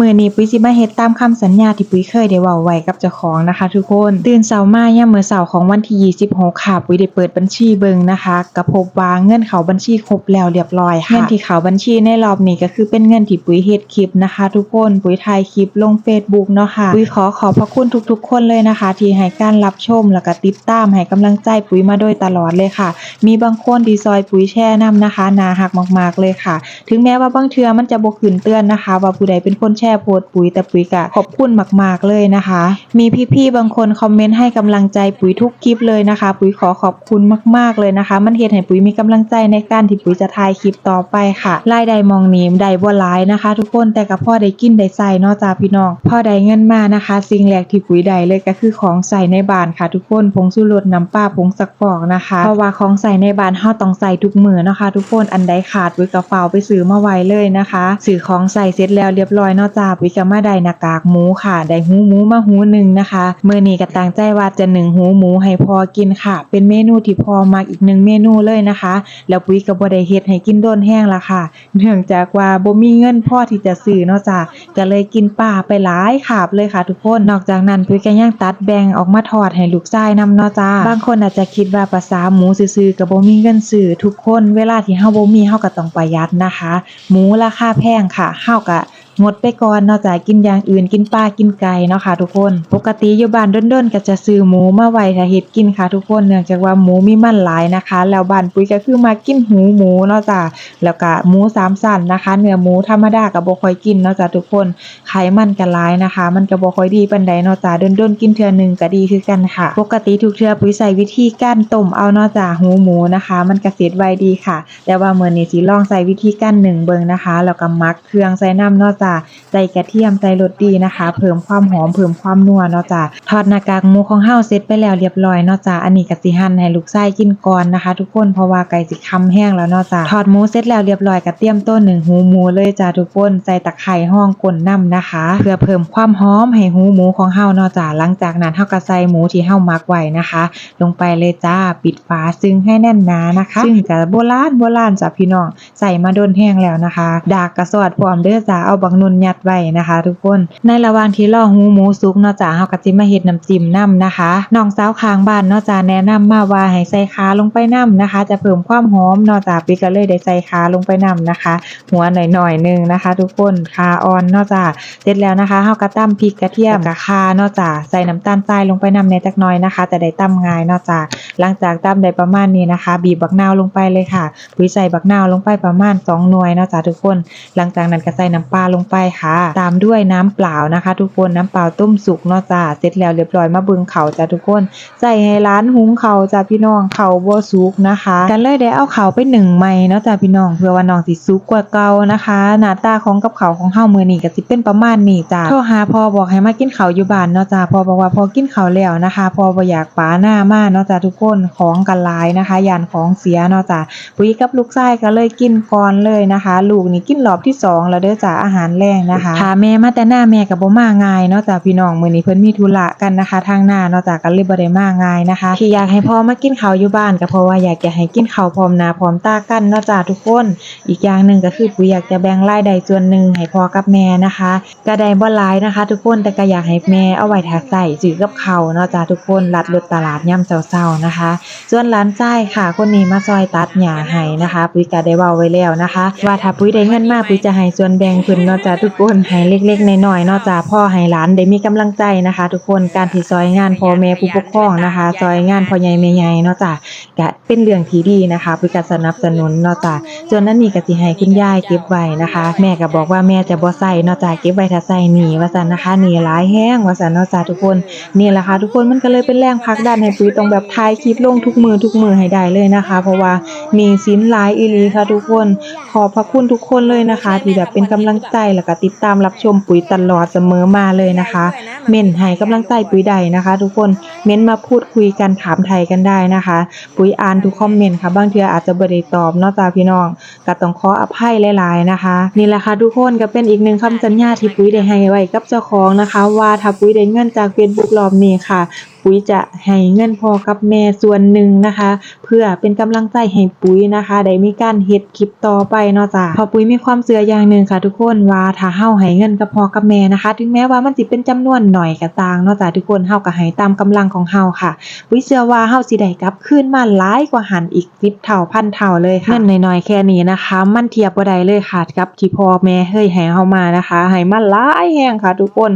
มื้อนี้ปุ้ยสิมาเฮ็ดตามคำสัญญาที่ปุ้ยเคยได้เว้าไว้กับเจ้าของนะคะ ทุกคน ตื่นเช้ามายามมื้อเช้าของวันที่ 26 ค่ะปุ้ยได้เปิดบัญชีเบิ่งนะคะก็พบว่าเงินเข้าบัญชีครบแล้วเรียบร้อยค่ะเงินที่เข้าบัญชีในรอบนี้ก็คือเป็นเงินที่ปุ้ยเฮ็ดคลิปนะคะ ทุกคนปุ้ยถ่ายคลิปลง Facebook เนาะค่ะปุ้ยขอขอบพระคุณทุกๆ คนเลยนะคะ ที่ให้การรับชมแล้วก็ติดตามให้กำลังใจปุ้ยมาโดยตลอดเลยค่ะ มีบางคนที่ซอยปุ๋ยแช่น้ำนะคะนาหักมากๆเลยค่ะ ถึงแม้ว่าบางเทื่อมันจะบ่ขึ้นเตือนนะคะ ว่าผู้ใดเป็นคนแชค่โพสต์ปุ๋ยแต่ปุ๋ยก็ขอบคุณมากๆเลยนะคะ มีพี่ๆบางคนคอมเมนต์ให้กำลังใจปุ๋ยทุกคลิปเลยนะคะ ปุ๋ยขอขอบคุณมากๆเลยนะคะ มันเฮ็ดให้ปุ๋ยมีกำลังใจในการที่ปุ๋ยจะถ่ายคลิปต่อไปค่ะรายได้มองนี้ได้บ่หลายนะคะ ทุกคนแต่ก็พอได้กินได้ใส่เนาะจ้าพี่น้องพอได้เงินมานะคะ สิ่งแรกที่ปุ๋ยได้เลยก็คือของใส่ในบ้านค่ะ ทุกคนผงชูรสน้ำปลาผงซักฟอกนะคะเพราะว่าของใส่ในบ้านเฮาต้องใส่ทุกมือเนาะค่ะทุกคนอันใดขาดปุ๋ยก็เฝ้าไปซื้อมาไว้เลยนะคะซื้อของใส่เสร็จแล้วเรียบร้อยเนาะจาปุ๋ยก็มาไดนากากหมูค่ะได้หูหมูมาหูหนึ่งนะคะเมื้อนี้ก็ตั้งใจว่าจะหนึ่งหูหมูให้พอกินค่ะ เป็นเมนูที่พอมักอีกหนึ่งเมนูเลยนะคะ แล้วปุ๋ยก็บ่ได้เฮ็ดให้กินโดนแห้งละค่ะ เนื่องจากว่าบ่มีเงินพอที่จะซื้อเนาะจ้าก็เลยกินป่าไปหลายขาบเลยค่ะทุกคนนอกจากนั้นปุ๋ยก็ยังตัดแบ่งออกมาทอดให้ลูกชายนำเนาะจ้าบางคนอาจจะคิดว่าภาษาหมูซื่อๆก็บ่มีเงินซื้อทุกคน เวลาที่เฮาบ่มีเฮาก็ต้องประหยัดนะคะ หมูราคาแพงค่ะเฮาก็ งดไปก่อนเนาะจ้ะกินอย่างอื่นกินปลากินไก่เนาะค่ะทุกคน ปกติอยู่บ้านด้นๆก็จะซื้อหมูมาไว้ถ้าเฮ็ดกินค่ะทุกคนเนื่องจากว่าหมูมีมันหลายนะคะ แล้วบ้านปุ๋ยก็คือมากินหูหมูเนาะจ้ะแล้วก็หมูสามสันนะคะ เนื้อหมูธรรมดาก็บ่ค่อยกินเนาะจ้ะทุกคนไขมันก็หลายนะคะ มันก็บ่ค่อยดีปานใดเนาะจ้ะด้นๆกินเทื่อหนึงก็ดีคือกันค่ะ ปกติทุกเทื่อปุ๋ยใส่วิธีการต้มเอาเนาะจ้ะหูหมูนะคะ มันก็เสร็จไวดีค่ะ แต่ว่ามื้อนี้สิลองใส่วิธีการหนึ่งเบิ่งนะคะแล้วก็หมักเครื่องใส่น้ำเนาะจ้ะใส่กระเทียมใส่รสดีนะคะ เพิ่มความหอมเพิ่มความนัวเนาะจ้ะทอดหน้ากากหมูของเฮาเสร็จไปแล้วเรียบร้อยเนาะจ้ะอันนี้ก็สิหั่นให้ลูกชายกินก่อนนะคะ ทุกคนเพราะว่าไก่สิคำแห้งแล้วเนาะจ้ะทอดหมูเสร็จแล้วเรียบร้อยก็เตรียมต้นหนึ่งหูหมูเลยจ้ะทุกคนใส่ตะไคร้ห้องกลนน้ำนะคะ เพื่อเพิ่มความหอมให้หูหมูของเฮาเนาะจ้ะหลังจากนั้นเฮาก็ใส่หมูที่เฮามักไว้นะคะ ลงไปเลยจ้าปิดฝาซึ่งให้แน่นหนานะคะ ซึ่งจะโบราณโบราณจ้ะพี่น้องใส่มาโดนแห้งแล้วนะคะ ดากกระสอดพร้อมเด้อจ้าเอาบักนุ่นยัดไว้นะคะ ทุกคน ในระหว่างที่รอหูหมูสุกเนาะจ้าเฮาก็สิมาเฮ็ดน้ำจิ้มน้ำนะคะน้องสาวข้างบ้านเนาะจ้าแนะนำมาว่าให้ใส่ขาลงไปน้ำนะคะ จะเพิ่มความหอมเนาะจ้าปิกก็เลยได้ใส่ขาลงไปน้ำนะคะ หัวหน่อยๆหนึงนะคะ ทุกคนขาอ่อนเนาะจ้าเสร็จแล้วนะคะเฮาก็ตำพริกกระเทียมกับข่าเนาะจ้าใส่น้ำตาลทรายลงไปน้ำในจักหน่อยนะคะ จะได้ตำง่ายเนาะจ้า หลังจากตำได้ประมาณนี้นะคะ บีบบักนาวลงไปเลยค่ะปุ๋ยใส่บักนาวลงไปประมาณ 2 หน่วยเนาะจ้ะทุกคน หลังจากนั้นก็ใส่น้ำปลาลงไปค่ะ ตามด้วยน้ำเปล่านะคะ ทุกคนน้ำเปล่าต้มสุกเนาะจ้ะเสร็จแล้วเรียบร้อยมาเบึงเขาจ้ะทุกคน ใส่ให้ร้านหุงเขาจ้ะพี่น้องเขาบ่สุกนะคะกันเลยได้เอาเขาไปหนึ่งไม้เนาะจ้ะพี่น้องเพื่อว่าน้องสิสุกกว่าเก่านะคะ หน้าตาของกับเขาของเฮามือนี้ก็สิเป็นประมาณนี้จ้ะโทรหาพ่อบอกให้มากินเขาอยู่บ้านเนาะจ้ะพ่อบอกว่าพอกินเขาแล้วนะคะพ่อบ่อยากปาหน้ามากเนาะจ้ะทุกคนของกันหลายนะคะยานของเสียเนาะจ้ะปุ๋ยกับลูกชายก็เลยกินก่อนเลยนะคะ ลูกนี่กินรอบที่สองแล้วเด้อจ้ะอาหารแรงนะคะถ้าแม่มาแต่หน้าแม่ก็บ่มาง่ายเนาะจ้ะพี่น้องมื้อนี้เพิ่นมีธุระกันนะคะ ทางหน้าเนาะจ้ะก็เลยบ่ได้มาง่ายนะคะ ที่อยากให้พ่อมากินข้าวอยู่บ้านก็เพราะว่าอยากจะให้กินข้าวพร้อมหน้าพร้อมตากันเนาะจ้ะทุกคน อีกอย่างหนึ่งก็คือปุ๋ยอยากจะแบ่งรายได้ส่วนหนึ่งให้พ่อกับแม่นะคะก็ได้บ่หลายนะคะ ทุกคนแต่ก็อยากให้แม่เอาไว้ถ้าใส่ซื้อกับข้าวเนาะจ้ะทุกคนลัดรถตลาดย่ำเช้าๆนะคะส่วนร้านจ้ค่ะ คนนี้มาซอยตัดหญ้าให้นะคะ ปุ๋ยก็ได้เว้าไว้แล้วนะคะ ว่าถ้าปุ๋ยได้เงินมาปุ๋ยจะให้ส่วนแบ่งเพิ่นเนาะจ้ะทุกคนให้เล็กๆน้อยๆเนาะจ้ะพ่อให้หลานได้มีกำลังใจนะคะ ทุกคนการที่ซอยงานพ่อแม่ผู้ปกครองนะคะซอยงานพ่อใหญ่แม่ใหญ่เนาะจ้ะก็เป็นเรื่องที่ดีนะคะปุ๋ยก็สนับสนุนเนาะจ้ะส่วนนั้นนี่ก็สิให้คุณยายเก็บไว้นะคะ แม่ก็บอกว่าแม่จะบ่ใส่เนาะจ้ะเก็บไว้ถ้าใส่หนีว่าซั่นนะคะหนีหลายแห้งว่าซั่นเนาะจ้ะทุกคนนี่แหละค่ะทุกคนมันก็เลยเป็นแรงผลักดันให้ปุ๋ยต้องแบบถ่ายคลิปลงทุกมือทุกมือให้ได้เลยนะคะ เพราะว่ามีสินหลายอีลีค่ะทุกคน ขอบพระคุณทุกคนเลยนะคะ ที่แบบเป็นกำลังใจแล้วก็ติดตามรับชมปุ๋ยตลอดเสมอมาเลยนะคะ เม่นให้กำลังใจปุ๋ยใดนะคะ ทุกคนเม้นมาพูดคุยกันถามไทยกันได้นะคะ ปุ๋ยอ่านทุกคอมเมนต์ค่ะบางทื่อาจจะบ่ได้ตอบนาะจ้าพี่น้องก็ต้องขออภัยหลายๆนะคะ นี่แหละค่ะทุกคนก็เป็นอีกหนึ่งคำสัญญาที่ปุ้ยได้ให้ไว้กับเจ้าของนะคะ ว่าถ้าปุ้ยได้เงินจาก Facebook รอบนี้ค่ะ ปุ๋ยจะให้เงินพ่อกับแม่ส่วนหนึ่งนะคะ เพื่อเป็นกำลังใจให้ปุ๋ยนะคะได้มีการเฮ็ดคลิปต่อไปเนาะจ้ะพราะปุ๋ยมีความเชื่ออย่างหนึ่งค่ะ ทุกคนว่าถ้าเฮาให้เงินกับพ่อกับแม่นะคะ ถึงแม้ว่ามันสิเป็นจำนวนหน่อยก็ตามเนาะจ้ะทุกคนเฮาก็ให้ตามกำลังของเฮาค่ะ ปุ๋ยเชื่อว่าเฮาสิได้กลับคืนมาหลายกว่าหันอีก10เท่าพันเท่าเลยค่ะเงินน้อยๆแค่นี้นะคะ มันเทียบบ่ได้เลยค่ะกับที่พ่อแม่เฮ้ยให้เฮามานะคะให้มาหลายแฮงค่ะ ทุกคน